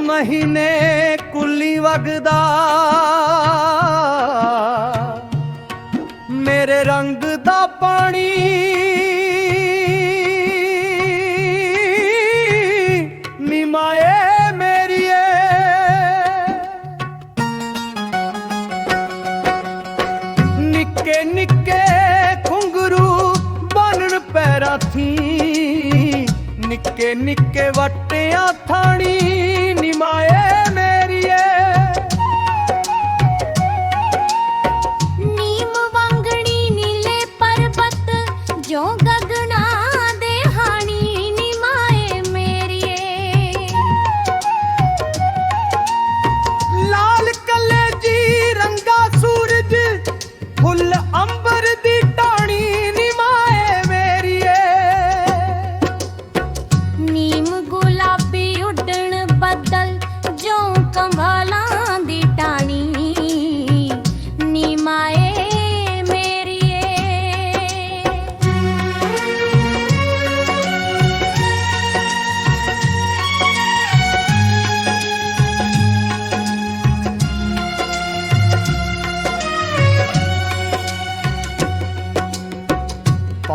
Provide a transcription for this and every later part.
ਮਹੀਨੇ ਕੁੱਲੀ ਵਗਦਾ। ਮੇਰੇ ਰੰਗ ਦਾ ਪਾਣੀ ਨਿਮਾਏ ਮੇਰੀਏ। ਨਿੱਕੇ ਨਿੱਕੇ ਖੁੰਗਰੂ ਬਣਨ ਪੈਰਾਂ ਥੀ। ਨਿੱਕੇ ਨਿੱਕੇ ਵਟਿਆਂ ਥਾਣੀ ਨਿਮਾਏ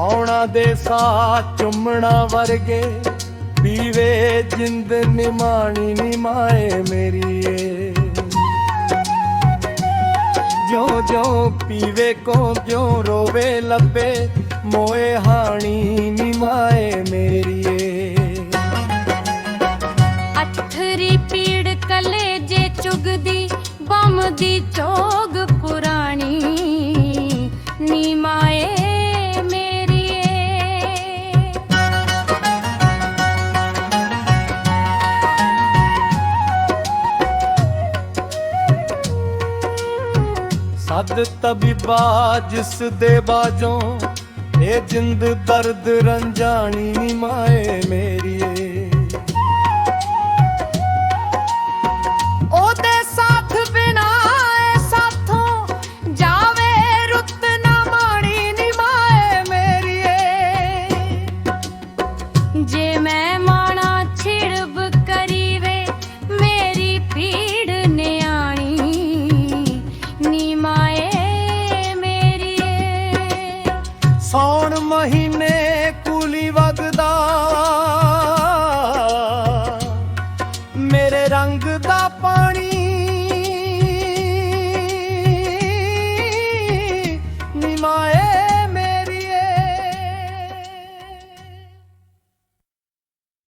ਪੌਣਾ ਦੇ ਸਾ ਚੁੰਮਣਾ ਵਰਗੇ, ਪੀਵੇ ਜਿੰਦ ਨਿਮਾਣੀ ਨਿਮਾਏ ਮੇਰੀਏ ਜੋ ਜੋ ਪੀਵੇ ਕੋ ਜੋ ਰੋਵੇ ਲੱਭੇ, ਮੋਏ ਹਾਣੀ ਨਿਮਾਏ ਮੇਰੀਏ ਅਥਰੀ ਪੀੜ ਕਲੇ ਜੇ ਚੁਗਦੀ, ਬੰਮ ਦੀ ਚੋਗ ਸਦ ਤਬੀਬਾ ਜਿਸ ਦੇ ਬਾਜੋਂ, ਇਹ ਜਿੰਦ ਦਰਦ ਰੰਜਾਣੀ ਨਿਮਾਏ ਮੇਰੀਏ। ਉਹਦੇ ਸਾਥ ਬਿਨਾ ਸਾਥੋਂ ਜਾਵੇ ਰੁੱਤ ਨਾ ਮਾਣੀ ਨਿਮਾਏ ਮੇਰੀਏ। ਜੇ ਮੈਂ ਲੰਗਦਾ ਪਾਣੀ। ਨਿਮਾਏ